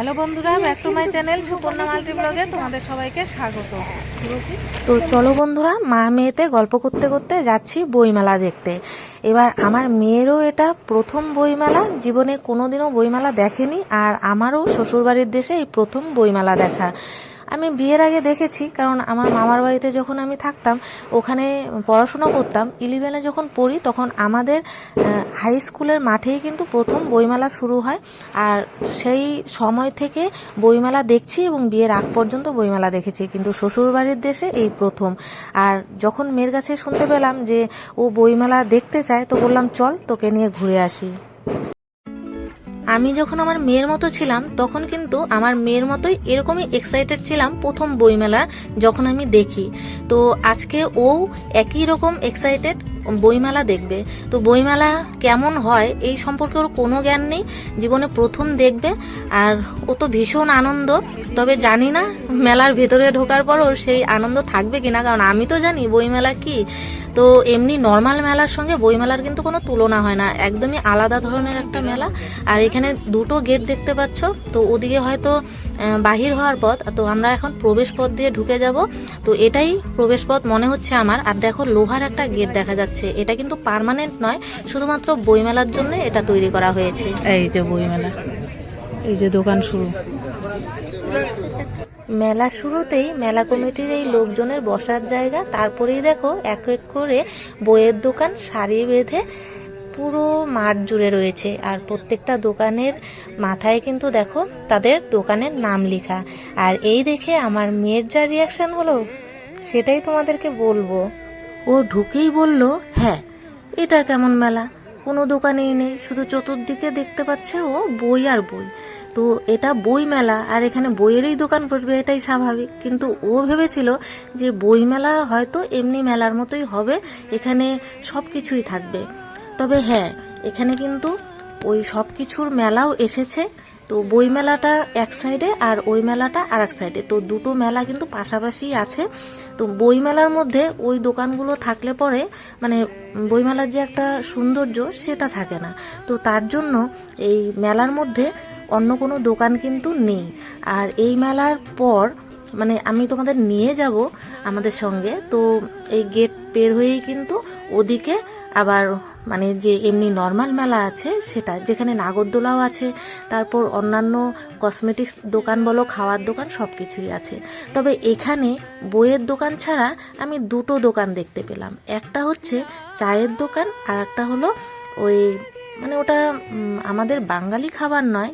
Hello বন্ধুরা back to my channel Suparna multi ব্লগে তোমাদের সবাইকে স্বাগত। তো চলো বন্ধুরা, মা মেয়েতে গল্প করতে করতে যাচ্ছি বইমেলা দেখতে। এবার আমার মেয়েরও এটা প্রথম বইমেলা, জীবনে কোনোদিনও বইমেলা দেখেনি, আর আমারও শ্বশুরবাড়ির দেশে এই প্রথম বইমেলা দেখা। আমি বিয়ের আগে দেখেছি, কারণ আমার মামার বাড়িতে যখন আমি থাকতাম, ওখানে পড়াশোনা করতাম ইলেভেনে যখন পড়ি, তখন আমাদের হাই স্কুলের মাঠেই কিন্তু প্রথম বইমেলা শুরু হয়। আর সেই সময় থেকে বইমেলা দেখছি এবং বিয়ের আগ পর্যন্ত বইমেলা দেখেছি, কিন্তু শ্বশুরবাড়ির দেশে এই প্রথম। আর যখন মেয়ের কাছে শুনতে পেলাম যে ও বইমেলা দেখতে চায়, তো বললাম, চল তোকে নিয়ে ঘুরে আসি। আমি যখন আমার মেয়ের মতো ছিলাম, তখন কিন্তু আমার মেয়ের মতোই এরকমই এক্সাইটেড ছিলাম প্রথম বইমেলা যখন আমি দেখি। তো আজকে ও একই রকম এক্সাইটেড বইমেলা দেখবে। তো বইমেলা কেমন হয় এই সম্পর্কে ওর কোনো জ্ঞান নেই, জীবনে প্রথম দেখবে আর ও তো ভীষণ আনন্দ। তবে জানি না মেলার ভেতরে ঢোকার পর ওর সেই আনন্দ থাকবে কিনা, কারণ আমি তো জানি বইমেলা কি। তো এমনি নর্মাল মেলার সঙ্গে বইমেলার কিন্তু কোনো তুলনা হয় না, একদমই আলাদা ধরনের একটা মেলা। আর এখানে দুটো গেট দেখতে পাচ্ছ। তো ওদিকে হয়তো বাহির হওয়ার পথ। তো আমরা এখন প্রবেশ পথ দিয়ে ঢুকে যাব। তো এটাই প্রবেশ পথ মনে হচ্ছে আমার। আর দেখো লোহার একটা গেট দেখা যাচ্ছে। এটা কিন্তু পার্মানেন্ট নয় শুধুমাত্র বইমেলার জন্য এটা তৈরি করা হয়েছে। এই যে বইমেলা। এই যে দোকান শুরু। মেলা শুরুতেই মেলা কমিটির এই লোকজনের বসার জায়গা। তারপরেই দেখো এক এক করে বইয়ের দোকান সারি বেঁধে পুরো মাঠ জুড়ে রয়েছে। আর প্রত্যেকটা দোকানের মাথায় কিন্তু দেখো তাদের দোকানের নাম লেখা। আর এই দেখে আমার মেয়ের যা রিয়াকশন হলো, সেটাই তোমাদেরকে বলব। ও ঢুকেই বলল হ্যাঁ এটা কেমন মেলা? কোনো দোকানেই নেই, শুধু চতুর্দিকে দেখতে পাচ্ছে ও বই আর বই। তো এটা বই মেলা, আর এখানে বইয়েরই দোকান বসবে, এটাই স্বাভাবিক। কিন্তু ও ভেবেছিল যে বই মেলা হয়তো এমনি মেলার মতোই হবে, এখানে সব কিছুই থাকবে। তবে হ্যাঁ এখানে কিন্তু ওই সব কিছুর মেলাও এসেছে। তো বই মেলাটা এক সাইডে আর ওই মেলাটা আর এক সাইডে তো দুটো মেলা কিন্তু পাশাপাশি আছে। তো বই মেলার মধ্যে ওই দোকানগুলো থাকলে পরে মানে বইমেলার যে একটা সৌন্দর্য সেটা থাকে না। তো তার জন্য এই মেলার মধ্যে অন্য কোনো দোকান কিন্তু নেই। আর এই মেলার পর মানে আমি তোমাদের নিয়ে যাব আমাদের সঙ্গে। তো এই গেট বের হয়েই কিন্তু ওদিকে আবার মানে যে এমনি নর্মাল মেলা আছে, সেটা। যেখানে নাগরদোলাও আছে, তারপর অন্যান্য কসমেটিক্স দোকান বলো, খাওয়ার দোকান সব কিছুই আছে। তবে এখানে বইয়ের দোকান ছাড়া আমি দুটো দোকান দেখতে পেলাম। একটা হচ্ছে চায়ের দোকান, আর একটা হলো ওই মানে ওটা আমাদের বাঙালি খাবার নয়।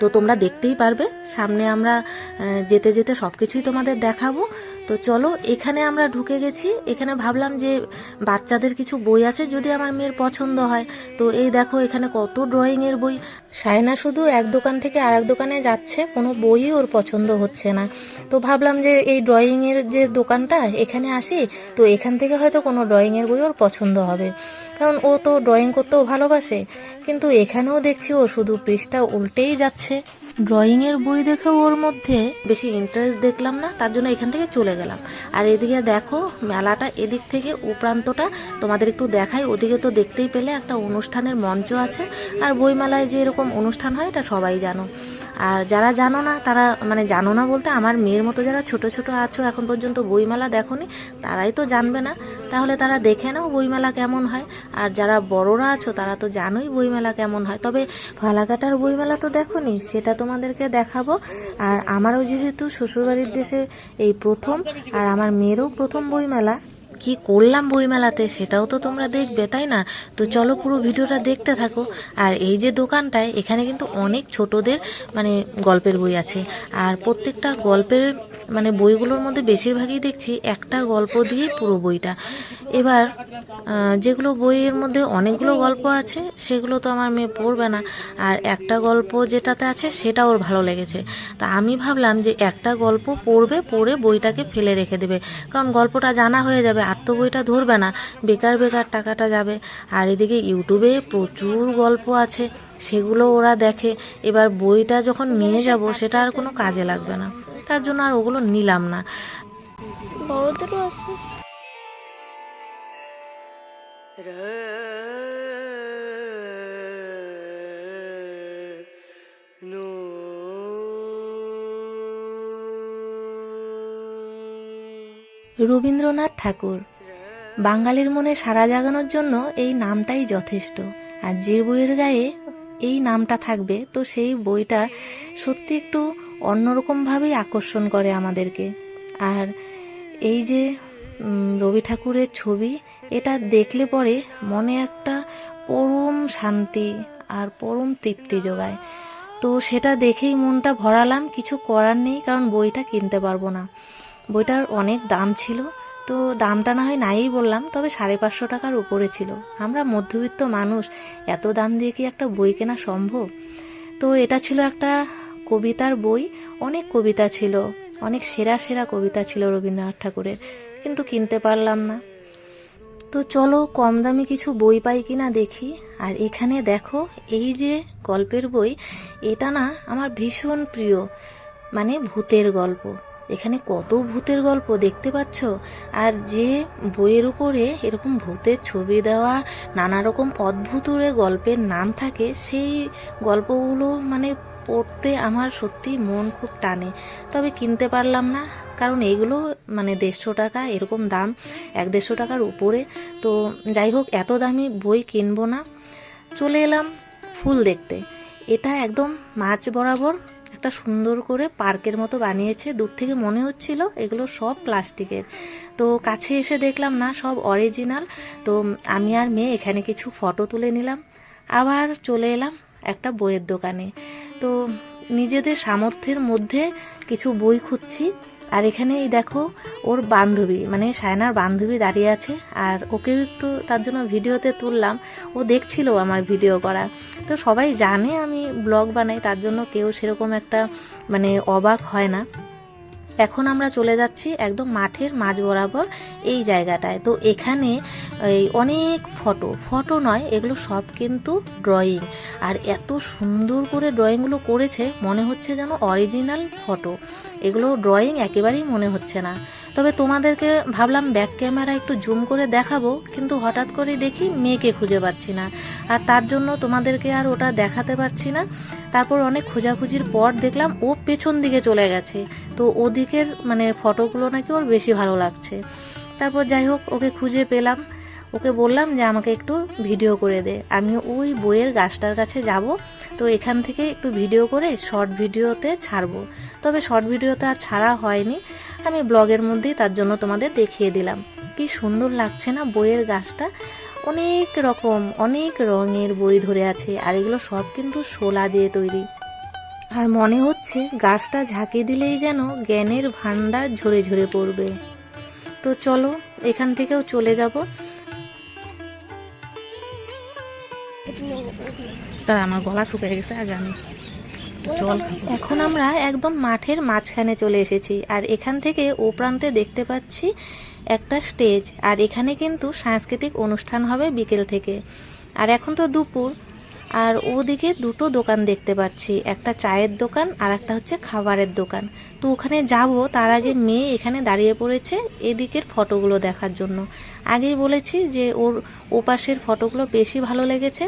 তো তোমরা দেখতেই পারবে, সামনে আমরা যেতে যেতে সব কিছুই তোমাদের দেখাবো। তো চলো, এখানে আমরা ঢুকে গেছি। এখানে ভাবলাম যে বাচ্চাদের কিছু বই আছে যদি আমার মেয়ের পছন্দ হয়। তো এই দেখো, এখানে কত ড্রয়িং এর বই। সায়না শুধু এক দোকান থেকে আর এক দোকানে যাচ্ছে, কোনো বই ওর পছন্দ হচ্ছে না। তো ভাবলাম যে এই ড্রয়িং এর যে দোকানটা, এখানে আসি, তো এখান থেকে হয়তো কোনো ড্রয়িং এর বই ওর পছন্দ হবে। কারণ ও তো ড্রয়িং করতেও ভালোবাসে, কিন্তু এখানেও দেখছি ও শুধু পৃষ্ঠা উল্টেই যাচ্ছে। ড্রয়িং এর বই দেখে ওর মধ্যে বেশি ইন্টারেস্ট দেখলাম না, তার জন্য এখান থেকে চলে গেলাম। আর এদিকে দেখো, মেলাটা এদিক থেকে ও প্রান্তটা তোমাদের একটু দেখাই, ওদিকে তো দেখতেই পেলে একটা অনুষ্ঠানের মঞ্চ আছে। আর বইমেলায় যে এরকম অনুষ্ঠান হয়, এটা সবাই জানো। আর যারা জানো না, তারা মানে জানো না বলতে আমার মেয়ের মতো যারা ছোট ছোট আছো, এখন পর্যন্ত বইমেলা দেখোনি, তারাই তো জানবে না। তাহলে তারা দেখে নাও বইমেলা কেমন হয়। আর যারা বড়রা আছো, তারা তো জানোই বইমেলা কেমন হয়। তবে ফালাকাটার বইমেলা তো দেখোনি, সেটা তোমাদেরকে দেখাবো। আর আমারও যেহেতু শ্বশুরবাড়ির দেশে এই প্রথম, আর আমার মেয়েরও প্রথম বইমেলা। কি করলাম বইমেলাতে সেটাও তো তোমরা দেখবে, তাই না? তো চলো পুরো ভিডিওটা দেখতে থাকো। আর এই যে দোকানটায় এখানে কিন্তু অনেক ছোটদের মানে গল্পের বই আছে। আর প্রত্যেকটা গল্পের মানে বইগুলোর মধ্যে বেশিরভাগই দেখছি একটা গল্প দিয়ে পুরো বইটা। এবার যেগুলো বইয়ের মধ্যে অনেকগুলো গল্প আছে, সেগুলো তো আমার মেয়ে পড়বে না। আর একটা গল্প যেটাতে আছে, সেটা ওর ভালো লেগেছে। তা আমি ভাবলাম যে একটা গল্প পড়বে, পড়ে বইটাকে ফেলে রেখে দেবে। কারণ গল্পটা জানা হয়ে যাবে, আর তো বইটা ধরবে না। বেকার বেকার টাকাটা যাবে। আর এদিকে ইউটিউবে প্রচুর গল্প আছে। সেগুলো ওরা দেখে। এবার বইটা যখন নিয়ে যাব সেটা আর কোনো কাজে লাগবে না। তার জন্য আর ওগুলো নিলাম না। বড়দেরও আছে রবীন্দ্রনাথ ঠাকুর। বাঙালির মনে সারা জাগানোর জন্য এই নামটাই যথেষ্ট। আর যে বইয়ের গায়ে এই নামটা থাকবে, তো সেই বইটা সত্যি একটু অন্যরকমভাবেই আকর্ষণ করে আমাদেরকে। আর এই যে রবি ঠাকুরের ছবি, এটা দেখলে পরে মনে একটা পরম শান্তি আর পরম তৃপ্তি যোগায় তো সেটা দেখেই মনটা ভরালাম, কিছু করার নেই, কারণ বইটা কিনতে পারব না। বইটার অনেক দাম ছিল তো দামটা না হয় নাই বললাম, তবে সাড়ে পাঁচশো টাকার উপরে ছিল। আমরা মধ্যবিত্ত মানুষ, এত দাম দিয়ে কি একটা বই কেনা সম্ভব? তো এটা ছিল একটা কবিতার বই, অনেক কবিতা ছিল, অনেক সেরা সেরা কবিতা ছিল রবীন্দ্রনাথ ঠাকুরের, কিন্তু কিনতে পারলাম না। তো চলো, কম দামি কিছু বই পাই কিনা দেখি। আর এখানে দেখো, এই যে গল্পের বই, এটা না আমার ভীষণ প্রিয় মানে ভূতের গল্প। এখানে কত ভূতের গল্প দেখতে পাচ্ছ? আর যে বইয়ের উপরে এরকম ভূতের ছবি দেওয়া নানা রকম অদ্ভুতুরে গল্পের নাম থাকে, সেই গল্পগুলো মানে পড়তে আমার সত্যি মন খুব টানে। তবে কিনতে পারলাম না, কারণ এইগুলো মানে দেড়শো টাকা, এরকম দাম, এক দেড়শো টাকার উপরে। তো যাই হোক, এত দামি বই কিনবো না। চলে এলাম ফুল দেখতে। এটা একদম মাছ বরাবর একটা সুন্দর করে পার্কের মতো বানিয়েছে। দূর থেকে মনে হচ্ছিল এগুলো সব প্লাস্টিকের। তো কাছে এসে দেখলাম, না, সব অরিজিনাল তো আমি আর মেয়ে এখানে কিছু ফটো তুলে নিলাম। আবার চলে এলাম একটা বইয়ের দোকানে। তো নিজেদের সামর্থ্যের মধ্যে কিছু বই খুঁজছি। আর এখানে এই দেখো, ওর বান্ধবী মানে সায়নার বান্ধবী দাঁড়িয়ে আছে, আর ওকেও একটু তার জন্য ভিডিওতে তুললাম। ও দেখছিল আমার ভিডিও করা। তো সবাই জানে আমি ব্লগ বানাই, তার জন্য কেউ সেরকম একটা মানে অবাক হয় না। এখন আমরা চলে যাচ্ছি একদম মাঠের মাঝ বরাবর এই জায়গাটায়। তো এখানে এই অনেক ফটো ফটো নয়, এগুলো সব কিন্তু ড্রয়িং আর এত সুন্দর করে ড্রয়িংগুলো করেছে, মনে হচ্ছে যেন অরিজিনাল ফটো এগুলো ড্রয়িং একেবারেই মনে হচ্ছে না। তবে তোমাদেরকে ভাবলাম ব্যাক ক্যামেরা একটু জুম করে দেখাবো, কিন্তু হঠাৎ করে দেখি মেয়েকে খুঁজে পাচ্ছি না। আর তার জন্য তোমাদেরকে আর ওটা দেখাতে পারছি না। তারপর অনেক খোঁজাখুঁজির পর দেখলাম ও পেছন দিকে চলে গেছে। তো ওদিকের মানে ফটোগুলো নাকি ওর বেশি ভালো লাগছে। তারপর যাই হোক, ওকে খুঁজে পেলাম। ওকে বললাম যে, আমাকে একটু ভিডিও করে দে। আমি ওই বইয়ের গাছটার কাছে যাব। তো এখান থেকে একটু ভিডিও করে শর্ট ভিডিওতে ছাড়বো। তবে শর্ট ভিডিওতে আর ছাড়া হয়নি। আমি ব্লগের মধ্যেই তার জন্য তোমাদের দেখিয়ে দিলাম। কি সুন্দর লাগছে না বইয়ের গাছটা? অনেক রকম, অনেক রঙের বই ধরে আছে। আর এগুলো সব কিন্তু শোলা দিয়ে তৈরি। আর মনে হচ্ছে গাছটা ঝাঁকে দিলেই যেন জ্ঞানের ভান্ডার ঝরে ঝরে পড়বে। তো চলো, এখান থেকেও চলে যাব। তার আমার গলা শুকিয়ে গেছে, আগে আমি জল এখন আমরা একদম মাঠের মাঝখানে চলে এসেছি, আর এখান থেকে ও প্রান্তে দেখতে পাচ্ছি একটা স্টেজ, আর এখানে কিন্তু সাংস্কৃতিক অনুষ্ঠান হবে বিকেল থেকে। আর এখন তো দুপুর আর ওদিকে দুটো দোকান দেখতে পাচ্ছি, একটা চায়ের দোকান আর একটা হচ্ছে খাবারের দোকান। তো ওখানে যাব, তার আগে মেয়ে এখানে দাঁড়িয়ে পড়েছে এদিকের ফটোগুলো দেখার জন্য। আগেই বলেছি যে ওর ওপাশের ফটোগুলো বেশি ভালো লেগেছে।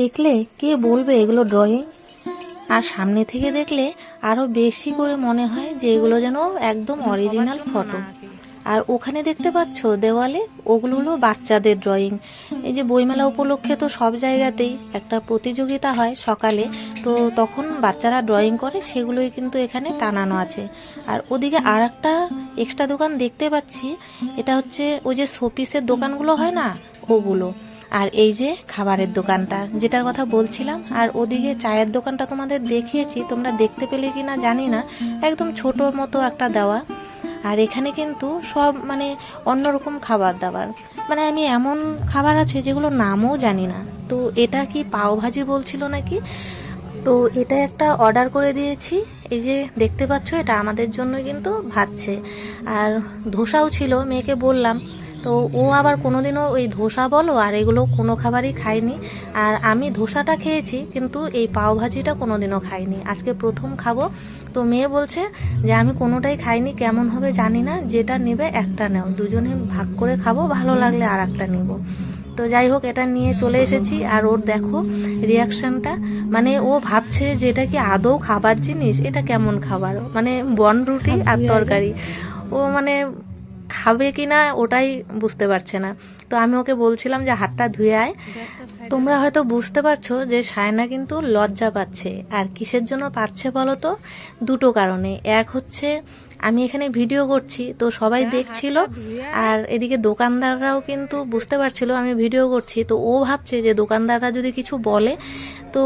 দেখলে কে বলবে এগুলো ড্রয়িং আর সামনে থেকে দেখলে আরও বেশি করে মনে হয় যে এগুলো যেন একদম অরিজিনাল ফটো আর ওখানে দেখতে পাচ্ছ দেওয়ালে ওগুলো হলো বাচ্চাদের ড্রয়িং এই যে বইমেলা উপলক্ষে তো সব জায়গাতেই একটা প্রতিযোগিতা হয় সকালে তো তখন বাচ্চারা ড্রয়িং করে সেগুলোই কিন্তু এখানে টানানো আছে। আর ওদিকে আর একটা এক্সট্রা দোকান দেখতে পাচ্ছি এটা হচ্ছে ওই যে শোপিসের দোকানগুলো হয় না ওগুলো। আর এই যে খাবারের দোকানটা, যেটার কথা বলছিলাম, আর ওদিকে চায়ের দোকানটা তোমাদের দেখিয়েছি, তোমরা দেখতে পেলে কি না জানি না, একদম ছোট মতো একটা দেওয়া। আর এখানে কিন্তু সব মানে অন্যরকম খাবার দাবার। মানে আমি এমন খাবার আছে যেগুলো নামও জানি না। তো এটা কি পাও ভাজি বলছিল নাকি? তো এটা একটা অর্ডার করে দিয়েছি। এই যে দেখতে পাচ্ছ, এটা আমাদের জন্য কিন্তু ভাজছে আর ধোসাও ছিল, মেয়েকে বললাম তো ও আবার কোনোদিনও ওই ধোসা বলো আর এগুলো কোনো খাবারই খায়নি। আর আমি ধোসাটা খেয়েছি কিন্তু এই পাও ভাজিটা কোনোদিনও খাইনি আজকে প্রথম খাব। তো মেয়ে বলছে যে আমি কোনোটাই খাইনি কেমন হবে জানি না। যেটা নেবে একটা নাও। দুজনে ভাগ করে খাব ভালো লাগলে আর একটা নেব। তো যাই হোক এটা নিয়ে চলে এসেছি। আর ওর দেখো রিয়াকশনটা মানে ও ভাবছে যে এটা কি আদৌ খাবার জিনিস? এটা কেমন খাবার? মানে বন রুটি আর তরকারি। ও মানে খাবে কি না ওটাই বুঝতে পারছে না। তো আমি ওকে বলছিলাম যে হাতটা ধুয়ে আয়। তোমরা হয়তো বুঝতে পারছ যে সায়না কিন্তু লজ্জা পাচ্ছে। আর কিসের জন্য পাচ্ছে বলো তো? দুটো কারণে। এক হচ্ছে আমি এখানে ভিডিও করছি তো সবাই দেখছিল আর এদিকে দোকানদাররাও কিন্তু বুঝতে পারছিল আমি ভিডিও করছি। তো ও ভাবছে যে দোকানদাররা যদি কিছু বলে তো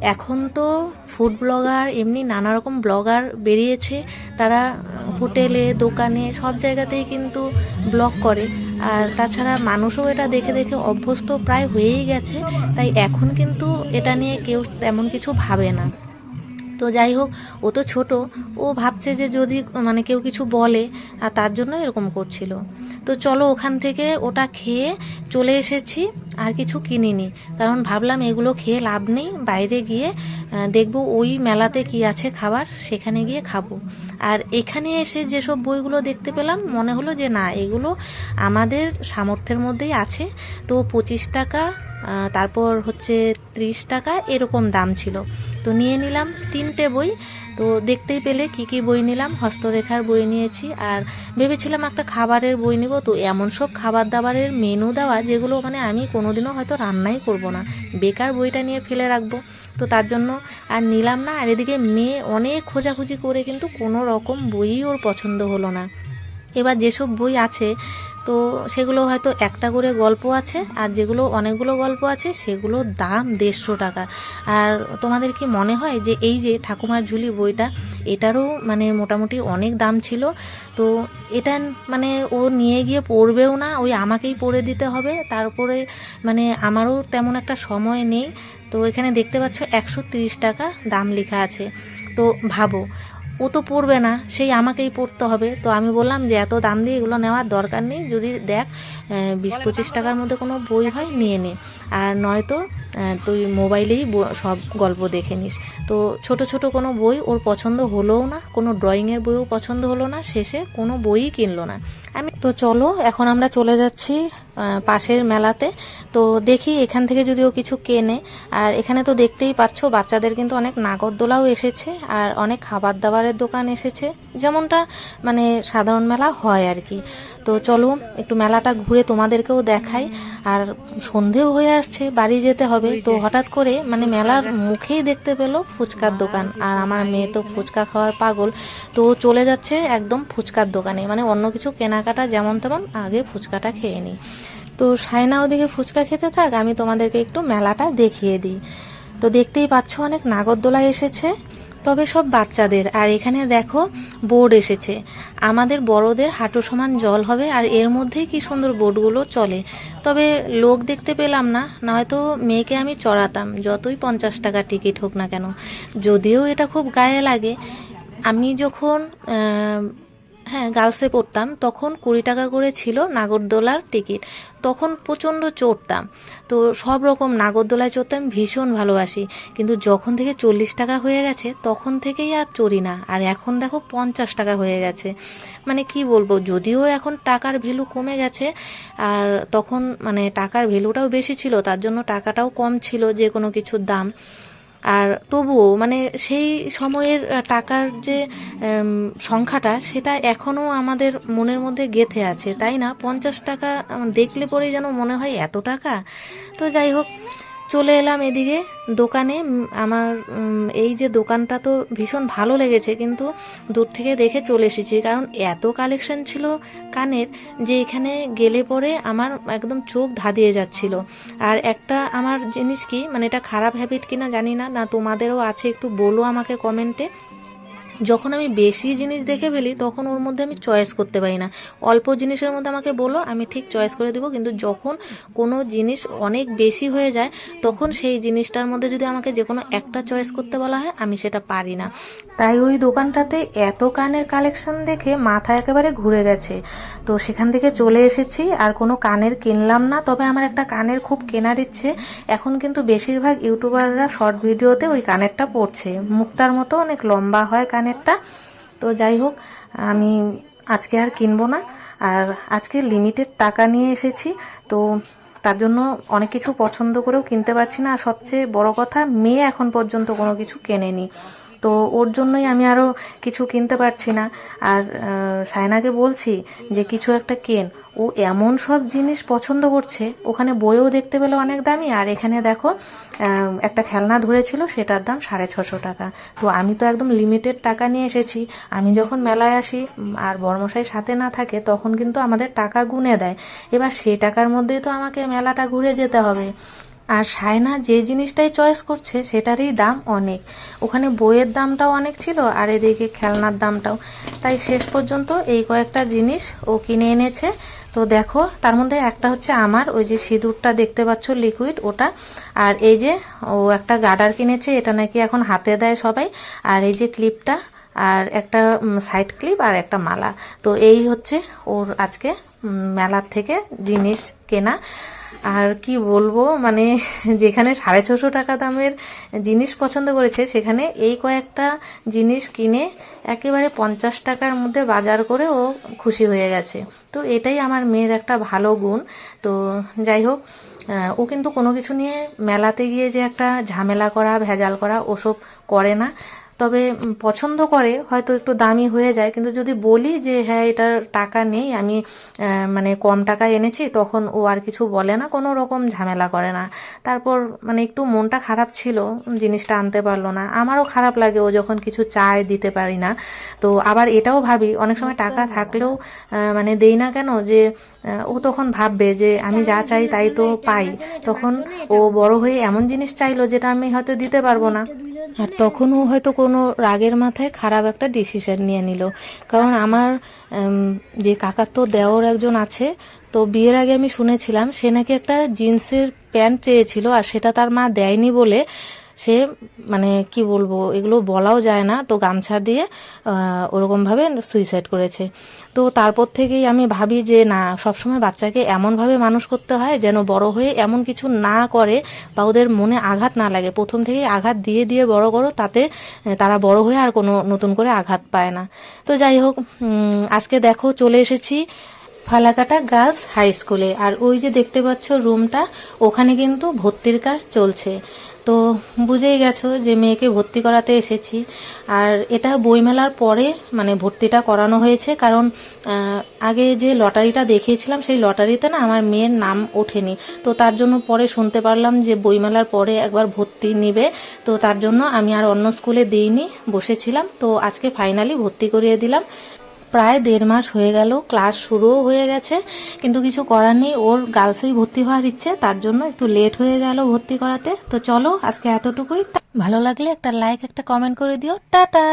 এখন তো ফুড ব্লগার এমনি নানা রকম ব্লগার বেরিয়েছে। তারা হোটেলে, দোকানে, সব জায়গাতেই কিন্তু ব্লগ করে। আর তাছাড়া মানুষও এটা দেখে দেখে অভ্যস্ত প্রায় হয়েই গেছে। তাই এখন কিন্তু এটা নিয়ে কেউ তেমন কিছু ভাবে না। তো যাই হোক, ও তো ছোট। ও ভাবছে যে যদি মানে কেউ কিছু বলে, আর তার জন্য এরকম করছিল। তো চলো ওখান থেকে ওটা খেয়ে চলে এসেছি, আর কিছু কিনিনি। কারণ ভাবলাম এগুলো খেয়ে লাভ নেই, বাইরে গিয়ে দেখব ওই মেলাতে কি আছে খাবার, সেখানে গিয়ে খাব। আর এখানে এসে যেসব বইগুলো দেখতে পেলাম, মনে হলো যে না, এগুলো আমাদের সামর্থ্যের মধ্যেই আছে। তো পঁচিশ টাকা তারপর হচ্ছে ত্রিশ টাকা এরকম দাম ছিল। তো নিয়ে নিলাম তিনটে বই। তো দেখতেই পেলে কি কি বই নিলাম, হস্তরেখার বই নিয়েছি আর ভেবেছিলাম একটা খাবারের বই নিব। তো এমন সব খাবার দাবারের মেনু দেওয়া যেগুলো মানে আমি কোনোদিনও হয়তো রান্নাই করব না। বেকার বইটা নিয়ে ফেলে রাখব। তো তার জন্য আর নিলাম না। আর এদিকে মেয়ে অনেক খোঁজাখুঁজি করে কিন্তু কোনো রকম বইই ওর পছন্দ হলো না। এবার যেসব বই আছে তো সেগুলো হয়তো একটা করে গল্প আছে, আর যেগুলো অনেকগুলো গল্প আছে সেগুলোর দাম দেড়শো টাকা। আর তোমাদের কি মনে হয় যে এই যে ঠাকুমার ঝুলি বইটা, এটারও মানে মোটামুটি অনেক দাম ছিল? তো এটা মানে ও নিয়ে গিয়ে পড়বেও না, ওই আমাকেই পড়ে দিতে হবে, তারপরে মানে আমারও তেমন একটা সময় নেই। তো এখানে দেখতে পাচ্ছ একশো টাকা দাম লেখা আছে। তো ভাবো ও তো পড়বে না সেই আমাকেই পড়তে হবে। তো আমি বললাম যে এত দাম দিয়ে এগুলো নেওয়ার দরকার নেই যদি দেখ বিশ পঁচিশ টাকার মধ্যে কোনো বই হয় নিয়ে নে। আর নয়তো তুই মোবাইলেই সব গল্প দেখে নিস। তো ছোট ছোট কোনো বই ওর পছন্দ হলোও না, কোনো ড্রয়িংয়ের বইও পছন্দ হলো না, শেষে কোনো বইই কিনলো না। আমি তো চলো, এখন আমরা চলে যাচ্ছি পাশের মেলাতে। তো দেখি এখান থেকে যদি ও কিছু কেনে। আর এখানে তো দেখতেই পাচ্ছ, বাচ্চাদের কিন্তু অনেক নাগরদোলাও এসেছে, আর অনেক খাবার দাবারের দোকান এসেছে। যেমনটা মানে সাধারণ মেলা হয় আর কি। তো চলো, একটু মেলাটা ঘুরে তোমাদেরকেও দেখাই। আর সন্ধেও হয়ে আসছে বাড়ি যেতে হবে। তো হঠাৎ করে মানে মেলার মুখেই দেখতে পেল ফুচকার দোকান। আর আমার মেয়ে তো ফুচকা খাওয়ার পাগল। তো চলে যাচ্ছে একদম ফুচকার দোকানে। মানে অন্য কিছু কেনাকাটা যেমন তেমন আগে ফুচকাটা খেয়ে নিই। তো সাইনা ওদিকে ফুচকা খেতে থাক আমি তোমাদেরকে একটু মেলাটা দেখিয়ে দিই। তো দেখতেই পাচ্ছ অনেক নাগরদোলা এসেছে। তবে সব বাচ্চাদের। আর এখানে দেখো বোর্ড এসেছে। আমাদের বড়দের হাঁটু সমান জল হবে আর এর মধ্যেই কি সুন্দর বোর্ডগুলো চলে। তবে লোক দেখতে পেলাম না নয়তো মেয়েকে আমি চড়াতাম, যতই পঞ্চাশ টাকা টিকিট হোক না কেন। যদিও এটা খুব গায়ে লাগে। আমি যখন হ্যাঁ গার্লসে পড়তাম। তখন কুড়ি টাকা করে ছিল নাগরদোলার টিকিট তখন প্রচণ্ড চড়তাম। তো সব রকম নাগরদোলায় চড়তাম, ভীষণ ভালোবাসি। কিন্তু যখন থেকে চল্লিশ টাকা হয়ে গেছে, তখন থেকেই আর চড়ি না। আর এখন দেখো পঞ্চাশ টাকা হয়ে গেছে। মানে কি বলব, যদিও এখন টাকার ভ্যালু কমে গেছে, আর তখন মানে টাকার ভ্যালুটাও বেশি ছিল, তার জন্য টাকাটাও কম ছিল যে কোনো কিছুর দাম। আর তবুও মানে সেই সময়ের টাকার যে সংখ্যাটা, সেটা এখনও আমাদের মনের মধ্যে গেথে আছে। তাই না? পঞ্চাশ টাকা দেখলে পরেই যেন মনে হয় এত টাকা। তো যাই হোক চলে এলাম এদিকে দোকানে। আমার এই যে দোকানটা তো ভীষণ ভালো লেগেছে, কিন্তু দূর থেকে দেখে চলে এসেছি। কারণ এত কালেকশন ছিল কানের যে এখানে গেলে পরে আমার একদম চোখ ধাঁধিয়ে যাচ্ছিল। আর একটা আমার জিনিস কি মানে এটা খারাপ হ্যাবিট কিনা জানি না না তোমাদেরও আছে একটু বলো আমাকে কমেন্টে যখন আমি বেশি জিনিস দেখে ফেলি, তখন ওর মধ্যে আমি চয়েস করতে পারি না। অল্প জিনিসের মধ্যে আমাকে বলো, আমি ঠিক চয়েস করে দেবো। কিন্তু যখন কোনো জিনিস অনেক বেশি হয়ে যায়, তখন সেই জিনিসটার মধ্যে যদি আমাকে যে কোনো একটা চয়েস করতে বলা হয়, আমি সেটা পারি না। তাই ওই দোকানটাতে এত কানের কালেকশন দেখে মাথা একেবারে ঘুরে গেছে। তো সেখান থেকে চলে এসেছি, আর কোনো কানের কিনলাম না। তবে আমার একটা কানের খুব কেনার ইচ্ছে। এখন কিন্তু বেশিরভাগ ইউটিউবাররা শর্ট ভিডিওতে ওই কানেরটা পড়ছে। মুক্তার মতো অনেক লম্বা হয় কানেরটা তো যাই হোক, আমি আজকে আর কিনবো না। আর আজকে লিমিটেড টাকা নিয়ে এসেছি, তো তার জন্য অনেক কিছু পছন্দ করেও কিনতে পারছি না। আর সবচেয়ে বড় কথা, মেয়ে এখন পর্যন্ত কোনো কিছু কেনেনি। তো ওর জন্যই আমি আরও কিছু কিনতে পারছি না। আর সায়নাকে বলছি যে কিছু একটা কেন। ও এমন সব জিনিস পছন্দ করছে, ওখানে বইও দেখতে পেলে অনেক দামি, আর এখানে দেখো একটা খেলনা ধরেছিল, সেটার দাম সাড়ে ছশো টাকা। তো আমি তো একদম লিমিটেড টাকা নিয়ে এসেছি। আমি যখন মেলায় আসি আর বর্মশাই সাথে না থাকে, তখন কিন্তু আমাদের টাকা গুনে দেয়। এবার সেই টাকার মধ্যেই তো আমাকে মেলাটা ঘুরে যেতে হবে। আর সায়না যে জিনিসটাই চয়েস করছে, সেটারই দাম অনেক। ওখানে বইয়ের দামটাও অনেক ছিল আর এদিকে খেলনার দামটাও। তাই শেষ পর্যন্ত এই কয়েকটা জিনিস ও কিনে এনেছে। তো দেখো, তার মধ্যে একটা হচ্ছে আমার, ওই যে সিঁদুরটা দেখতে পাচ্ছ লিকুইড ওটা। আর এই যে ও একটা গার্ডার কিনেছে, এটা নাকি এখন হাতে দেয় সবাই। আর এই যে ক্লিপটা আর একটা সাইড ক্লিপ আর একটা মালা। তো এই হচ্ছে ওর আজকে মেলার থেকে জিনিস কেনা। আর কি বলব মানে যেখানে সাড়ে ছশো টাকা দামের জিনিস পছন্দ করেছে, সেখানে এই কয়েকটা জিনিস কিনে একেবারে পঞ্চাশ টাকার মধ্যে বাজার করে ও খুশি হয়ে গেছে। তো এটাই আমার মেয়ের একটা ভালো গুণ। তো যাই হোক ও কিন্তু কোনো কিছু নিয়ে মেলাতে গিয়ে যে একটা ঝামেলা করা, ভেজাল করা, ওসব করে না। তবে পছন্দ করে হয়তো একটু দামি হয়ে যায়। কিন্তু যদি বলি যে হ্যাঁ এটার টাকা নেই আমি মানে কম টাকায় এনেছি তখন ও আর কিছু বলে না কোনো রকম ঝামেলা করে না। তারপর মানে একটু মনটা খারাপ ছিল জিনিসটা আনতে পারল না। আমারও খারাপ লাগে ও যখন কিছু চায় দিতে পারি না। তো আবার এটাও ভাবি অনেক সময় টাকা থাকলেও মানে দেই না কেন যে ও তখন ভাববে যে আমি যা চাই তাই তো পাই। তখন ও বড় হয়ে এমন জিনিস চাইলো যেটা আমি হয়তো দিতে পারব না। আর তখন ও হয়তো কোনো রাগের মাথায় খারাপ একটা ডিসিশন নিয়ে নিল। কারণ আমার যে কাকার তো দেওর একজন আছে, তো বিয়ের আগে আমি শুনেছিলাম সে নাকি একটা জিন্সের প্যান্ট চেয়েছিল আর সেটা তার মা দেয়নি বলে সে মানে কি বলব, এগুলো বলাও যায় না। তো গামছা দিয়ে ওরকমভাবে সুইসাইড করেছে। তো তারপর থেকেই আমি ভাবি যে, না, সবসময় বাচ্চাকে এমনভাবে মানুষ করতে হয় যেন বড় হয়ে এমন কিছু না করে বা ওদের মনে আঘাত না লাগে। প্রথম থেকেই আঘাত দিয়ে দিয়ে বড় করো, তাতে তারা বড় হয়ে আর কোনো নতুন করে আঘাত পায় না। তো যাই হোক আজকে দেখো, চলে এসেছি ফালাকাটা গার্লস হাই স্কুলে। আর ওই যে দেখতে পাচ্ছ রুমটা, ওখানে কিন্তু ভর্তির কাজ চলছে। তো বুঝেই গেছো যে মেয়েকে ভর্তি করাতে এসেছি। আর এটা বইমেলার পরে মানে ভর্তিটা করানো হয়েছে, কারণ আগে যে লটারিটা দেখিয়েছিলাম, সেই লটারিতে না আমার মেয়ের নাম ওঠেনি। তো তার জন্য পরে শুনতে পারলাম যে বইমেলার পরে একবার ভর্তি নিবে। তো তার জন্য আমি আর অন্য স্কুলে দিইনি, বসেছিলাম। তো আজকে ফাইনালি ভর্তি করিয়ে দিলাম। প্রায় দেড় মাস হয়ে গেল ক্লাস শুরুও হয়ে গেছে, কিন্তু কিছু করার নেই। ওর গার্লসেই ভর্তি হওয়ার ইচ্ছে, তার জন্য একটু লেট হয়ে গেল ভর্তি করাতে। তো চলো, আজকে এতটুকুই। ভালো লাগলে একটা লাইক একটা কমেন্ট করে দিও। টাটা!